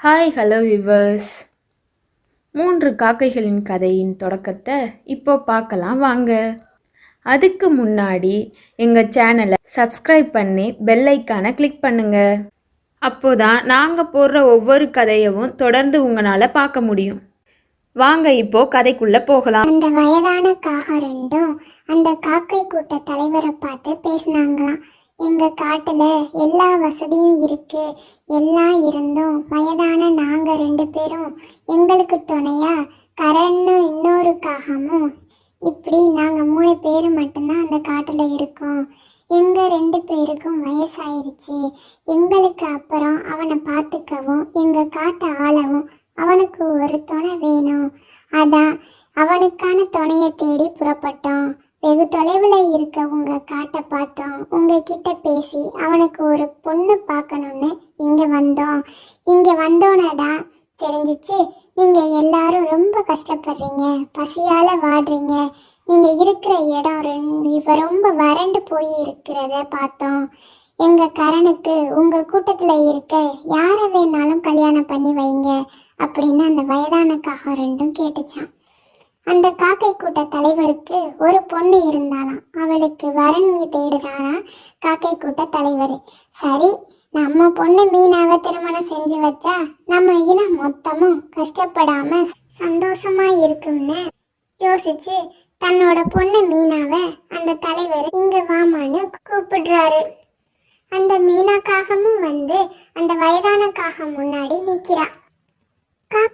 Hi hello viewers மூன்று காக்கைகளின் கதையின் தொடக்கத்தை இப்போ பார்க்கலாம் வாங்க. அதுக்கு முன்னாடி எங்கள் சேனலை சப்ஸ்கிரைப் பண்ணி பெல்லைக்கான கிளிக் பண்ணுங்க. அப்போதான் நாங்கள் போடுற ஒவ்வொரு கதையவும் தொடர்ந்து உங்களால் பார்க்க முடியும். வாங்க இப்போ கதைக்குள்ளே போகலாம். அந்த வயதான காகம் ரெண்டும் அந்த காக்கை கூட்ட தலைவரை பார்த்து பேசினாங்களாம். எங்க காட்டுல எல்லா வசதியும் இருக்கு. எல்லாம் இருந்தும் வயதான நாங்க ரெண்டு பேரும் எங்களுக்கு துணையா கரன்னு இன்னொரு காகமும் இப்படி நாங்க மூணு பேர் மட்டும்தான் அந்த காட்டுல இருக்கோம். எங்க ரெண்டு பேருக்கும் வயசாயிருச்சு. எங்களுக்கு அப்புறம் அவனை பார்த்துக்கவும் எங்க காட்டை ஆளவும் அவனுக்கு ஒரு துணை வேணும். அதான் அவனுக்கான துணையை தேடி புறப்பட்டோம். வெகு தொலைவில் இருக்க உங்கள் காட்டை பார்த்தோம். உங்ககிட்ட பேசி அவனுக்கு ஒரு பொண்ணு பார்க்கணும்னு இங்கே வந்தோம். இங்கே வந்தோன்னே தான் தெரிஞ்சிச்சு நீங்கள் எல்லாரும் ரொம்ப கஷ்டப்படுறீங்க பசியால் வாடுறீங்க. நீங்கள் இருக்கிற இடம் ரெண்டு- இப்போ ரொம்ப வறண்டு போய் இருக்கிறத பார்த்தோம். எங்கள் கரனுக்கு உங்கள் கூட்டத்தில் இருக்க யாரை வேணாலும் கல்யாணம் பண்ணி வைங்க அப்படின்னு அந்த வயதான காகம் ரெண்டும் கேட்டுச்சான் அந்த காக்கை கூட்ட தலைவருக்கு ஒரு பொண்ணு இருந்தாலாம் அவளுக்கு வரன் தேடுறாராம் காக்கை கூட்ட தலைவர். சரி நம்ம பொண்ணு மீனாவை திருமணம் செஞ்சு வச்சா நம்ம இனம் மொத்தமும் கஷ்டப்படாம சந்தோஷமா இருக்கும்னு யோசிச்சு தன்னோட பொண்ணு மீனாவை அந்த தலைவர் இங்க வாமான்னு கூப்பிடுறாரு. அந்த மீனா காகமும் வந்து அந்த வயதான காகம் முன்னாடி நிக்கிறா.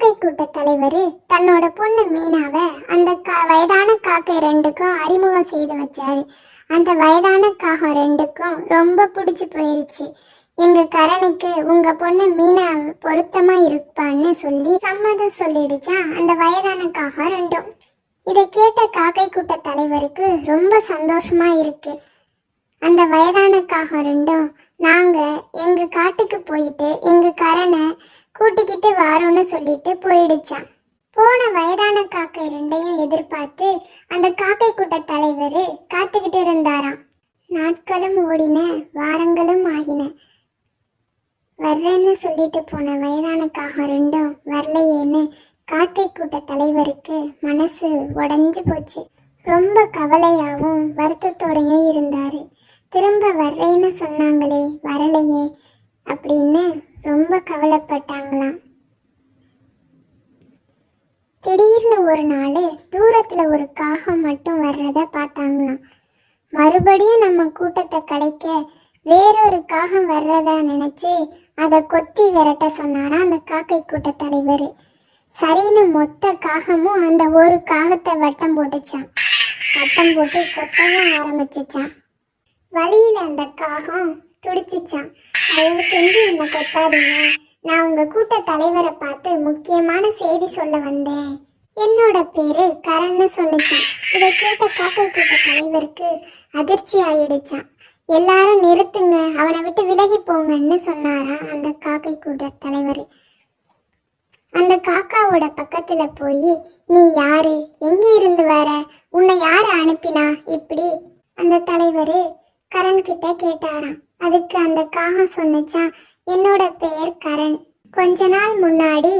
காக்கை கூட்ட தலைவர் தன்னோட பொண்ணு மீனாவை அந்த கா வயதான காக்கை ரெண்டுக்கும் அறிமுகம் செய்து வச்சாரு. அந்த வயதான காகம் ரெண்டுக்கும் ரொம்ப பிடிச்சி போயிருச்சு. எங்க கரனுக்கு உங்க பொண்ணு மீனா பொருத்தமா இருப்பான்னு சொல்லி சம்மதம் சொல்லிடுச்சான் அந்த வயதான காகம் ரெண்டும். இதை கேட்ட காக்கை கூட்ட தலைவருக்கு ரொம்ப சந்தோஷமா இருக்கு. அந்த வயதான காகம் ரெண்டும் நாங்க எங்க காட்டுக்கு போயிட்டு எங்க கரனை கூட்டிக்கிட்டு வரோன்னு சொல்லிட்டு போயிடுச்சான் போன வயதான காக்கை ரெண்டையும் எதிர்பார்த்து அந்த காக்கை கூட்ட தலைவர் காத்துக்கிட்டு இருந்தாராம். நாட்களும் ஓடின வாரங்களும் ஆகின. வர்றேன்னு சொல்லிட்டு போன வயதான காகம் ரெண்டும் வரலையேன்னு காக்கை கூட்ட தலைவருக்கு மனசு உடஞ்சு போச்சு. ரொம்ப கவலையாகவும் வருத்தத்தோடையும் இருந்தார். திரும்ப வர்றேன்னு சொன்னாங்களே வரலையே அப்படின்னு ரொம்ப கவலைப்பட்டாங்களாம் திடீர்னு ஒரு நாள் தூரத்துல ஒரு காகம் மட்டும் வர்றத பார்த்தாங்களாம். மறுபடியும் நம்ம கூட்டத்தை கலைக்க வேறொரு காகம் வர்றதா நினைச்சு அதை கொத்தி விரட்ட சொன்னாராம் அந்த காக்கை கூட்ட தலைவர். சரின்னு மொத்த காகமும் அந்த ஒரு காகத்தை வட்டம் போட்டுச்சான் வட்டம் போட்டு கொத்தவும் ஆரம்பிச்சிச்சான் வழியில அந்த காகம் துடிச்சிச்சான் தயவு செஞ்சு என்னை கொத்தாதீங்க நான் உங்க கூட்ட தலைவரை பார்த்து முக்கியமான செய்தி சொல்ல வந்தேன். என்னோட பேரு கரண்னு சொன்னிச்சான் இதை கேட்ட காக்கை கூட்ட தலைவருக்கு அதிர்ச்சி ஆயிடுச்சான் எல்லாரும் நிறுத்துங்க. அவனை விட்டு விலகி போங்கன்னு சொன்னாராம் அந்த காக்கை கூட்ட தலைவர். அந்த காக்காவோட பக்கத்துல போய் நீ யாரு? எங்க இருந்து வர? உன்னை யாரு அனுப்பினா? இப்படி அந்த தலைவர் கரண் கிட்ட கேட்டாராம். அதுக்கு அந்த காகம் சொன்னுச்சான் என்னோட பெயர் கரண். கொஞ்ச நாள் முன்னாடி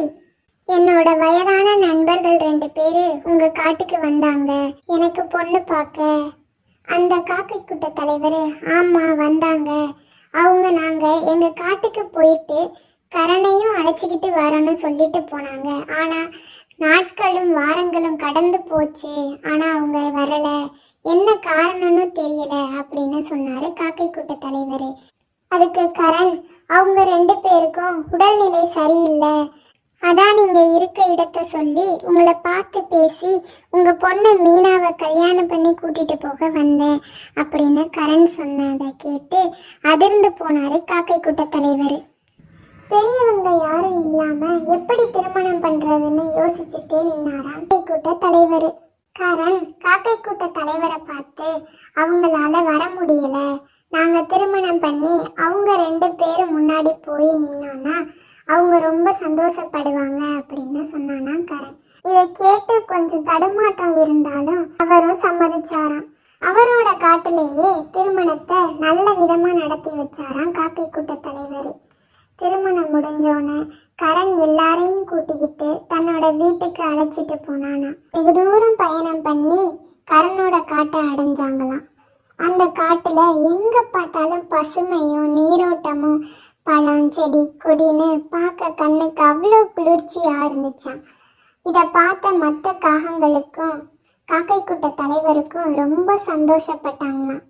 என்னோட வயதான நண்பர்கள் ரெண்டு பேரு உங்க காட்டுக்கு வந்தாங்க. எனக்கு பொண்ணு பார்க்க அந்த காக்கை கூட்ட தலைவர் ஆமா வந்தாங்க. அவங்க நாங்க எங்க காட்டுக்கு போயிட்டு கரணையும் அழைச்சிக்கிட்டு வரணும்னு சொல்லிட்டு போனாங்க. ஆனால் நாட்களும் வாரங்களும் கடந்து போச்சு. ஆனால் அவங்க வரல. என்ன காரணம்னு தெரியல அப்படின்னு சொன்னாரு காக்கை கூட்ட தலைவர். அதுக்கு கரண் அவங்க ரெண்டு பேருக்கும் உடல்நிலை சரியில்லை. அதான் நீங்கள் இருக்க இடத்த சொல்லி உங்களை பார்த்து பேசி உங்கள் பொண்ணு மீனாவை கல்யாணம் பண்ணி கூட்டிகிட்டு போக வந்தேன் அப்படின்னு கரண் சொன்னதை கேட்டு அதிர்ந்து போனாரு காக்கை கூட்ட தலைவர். பெரியவங்க யாரும் இல்லாம எப்படி திருமணம் பண்றதுன்னு யோசிச்சுட்டே நின்னாராம். காக்கை கூட்ட தலைவர். கரண் காக்கை கூட்ட தலைவரை பார்த்து அவங்களால வர முடியல. நாங்க திருமணம் பண்ணி அவங்க ரெண்டு பேரும் முன்னாடி போய் நின்னோன்னா அவங்க ரொம்ப சந்தோஷப்படுவாங்க அப்படின்னு சொன்னானா கரண். இதை கேட்டு கொஞ்சம் தடுமாற்றம் இருந்தாலும் அவரும் சம்மதிச்சாராம். அவரோட காட்டிலேயே திருமணத்தை நல்ல விதமா நடத்தி வச்சாராம் காக்கை கூட்ட தலைவர். திருமணம் முடிஞ்சோன்னு கரண் எல்லாரையும் கூட்டிக்கிட்டு தன்னோட வீட்டுக்கு அழைச்சிட்டு போனானா. வெகு தூரம் பயணம் பண்ணி கரனோட காட்டை அடைஞ்சாங்களாம். அந்த காட்டில் எங்க பார்த்தாலும் பசுமையும் நீரோட்டமும் பழம் செடி கொடின்னு பார்க்க கண்ணுக்கு அவ்வளோ குளிர்ச்சியாக இருந்துச்சாம். இதை பார்த்த மற்ற காகங்களுக்கும் காக்கை கூட்ட தலைவருக்கும் ரொம்ப சந்தோஷப்பட்டாங்களாம்.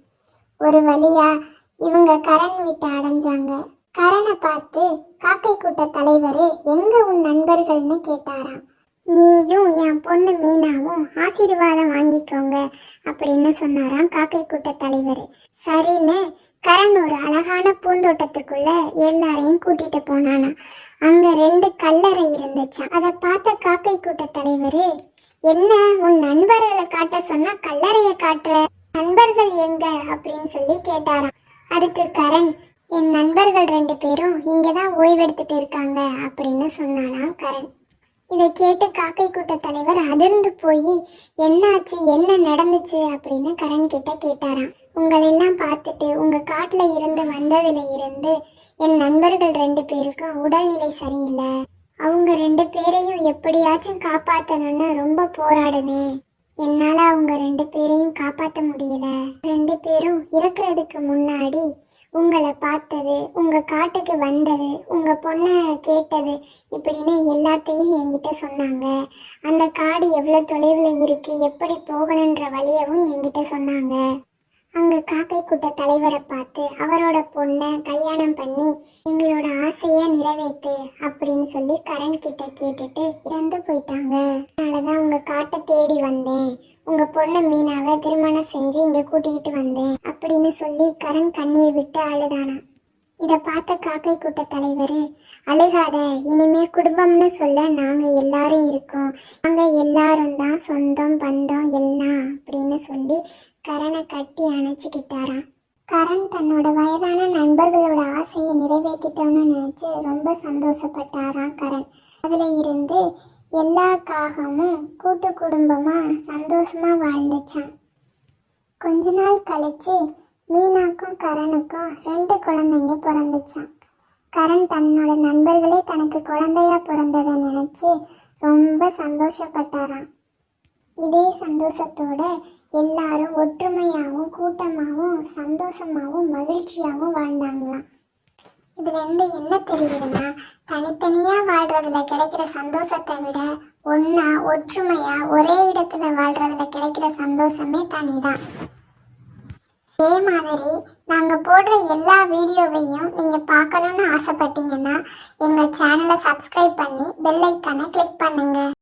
ஒரு வழியாக இவங்க கரண் வீட்டை அடைஞ்சாங்க. கரனை பார்த்து காக்கை கூட்ட தலைவர் எங்க உன் நண்பர்கள்னு கேட்டாராம். நீயும் என் பொண்ணு மீனாவும் ஆசீர்வாதம் வாங்கிக்கோங்க அப்படின்னு சொன்னாராம் காக்கை கூட்ட தலைவர். சரின்னு கரண் ஒரு அழகான பூந்தோட்டத்துக்குள்ள எல்லாரையும் கூட்டிட்டு போனானா. அங்க ரெண்டு கல்லறை இருந்துச்சாம். அதை பார்த்த காக்கை கூட்ட தலைவர் என்ன உன் நண்பர்களை காட்ட சொன்னா கல்லறையை காட்டுற? நண்பர்கள் எங்க? அப்படின்னு சொல்லி கேட்டாராம். அதுக்கு கரண் என் நண்பர்கள் ரெண்டு பேரும் இங்கே தான் ஓய்வெடுத்துட்டு இருக்காங்க அப்படின்னு சொன்னானாம் கரண். இதை கேட்டு காக்கை கூட்ட தலைவர் அதிர்ந்து போய் என்னாச்சு? என்ன நடந்துச்சு? அப்படின்னு கரண் கிட்ட கேட்டாராம். உங்களெல்லாம் பார்த்துட்டு உங்கள் காட்டில் இருந்து வந்ததில் இருந்து என் நண்பர்கள் ரெண்டு பேருக்கும் உடல்நிலை சரியில்லை. அவங்க ரெண்டு பேரையும் எப்படியாச்சும் காப்பாற்றணும்னு ரொம்ப போராடுனேன் என்னால அவங்க ரெண்டு பேரையும் காப்பாத்த முடியல. ரெண்டு பேரும் இறக்குறதுக்கு முன்னாடி உங்களை பார்த்தது உங்க காட்டுக்கு வந்தது உங்க பொண்ணை கேட்டது இப்படின்னு எல்லாத்தையும் என்கிட்ட சொன்னாங்க. அந்த காடு எவ்வளோ தொலைவில் இருக்கு எப்படி போகணுன்ற வழியவும் என்கிட்ட சொன்னாங்க. அங்க காக்கை கூட்ட தலைவரை பார்த்து அவரோட பொண்ணை கல்யாணம் பண்ணி எங்களோட ஆசையை நிறைவேற்று அப்படின்னு சொல்லி கரண் கிட்ட கேட்டுட்டு இறந்து போயிட்டாங்க. அதனாலதான் உங்க காட்டை தேடி வந்தேன். உங்க பொண்ணை மீனாவை திருமணம் செஞ்சு இங்க கூட்டிகிட்டு வந்தேன் அப்படின்னு சொல்லி கரண் கண்ணீர் விட்டு அழுதானா இதை பார்த்த காக்கை கூட்ட தலைவர் அழுகாத இனிமே குடும்பம்னு சொல்ல நாங்க எல்லாரும் இருக்கோம். நாங்கள் எல்லாரும் தான் சொந்தம் பந்தம் எல்லாம் அப்படின்னு சொல்லி கரனை கட்டி அணைச்சிக்கிட்டாராம். கரண் தன்னோட வயதான நண்பர்களோட ஆசையை நிறைவேற்றிட்டோம்னு நினச்சி ரொம்ப சந்தோஷப்பட்டாராம் கரண். அதில் இருந்து எல்லா காகமும் கூட்டு குடும்பமாக சந்தோஷமாக வாழ்ந்துச்சான் கொஞ்ச நாள் கழித்து மீனாக்கும் கரனுக்கும் ரெண்டு குழந்தைங்க பிறந்துச்சான் கரண் தன்னோட நண்பர்களே தனக்கு குழந்தையா பிறந்ததை நினச்சி ரொம்ப சந்தோஷப்பட்டாராம். இதே சந்தோஷத்தோட எல்லாரும் ஒற்றுமையாகவும் கூட்டமாகவும் சந்தோஷமாகவும் மகிழ்ச்சியாகவும் வாழ்ந்தாங்களாம். இதுலேருந்து என்ன தெரியுதுன்னா தனித்தனியாக வாழ்கிறதுல கிடைக்கிற சந்தோஷத்தை விட ஒன்றா ஒற்றுமையாக ஒரே இடத்துல வாழ்கிறதுல கிடைக்கிற சந்தோஷமே தனிதான். அதே மாதிரி நாங்கள் போடுற எல்லா வீடியோவையும் நீங்கள் பார்க்கணுன்னு ஆசைப்பட்டீங்கன்னா எங்கள் சேனலை சப்ஸ்கிரைப் பண்ணி பெல் ஐக்கானை கிளிக் பண்ணுங்கள்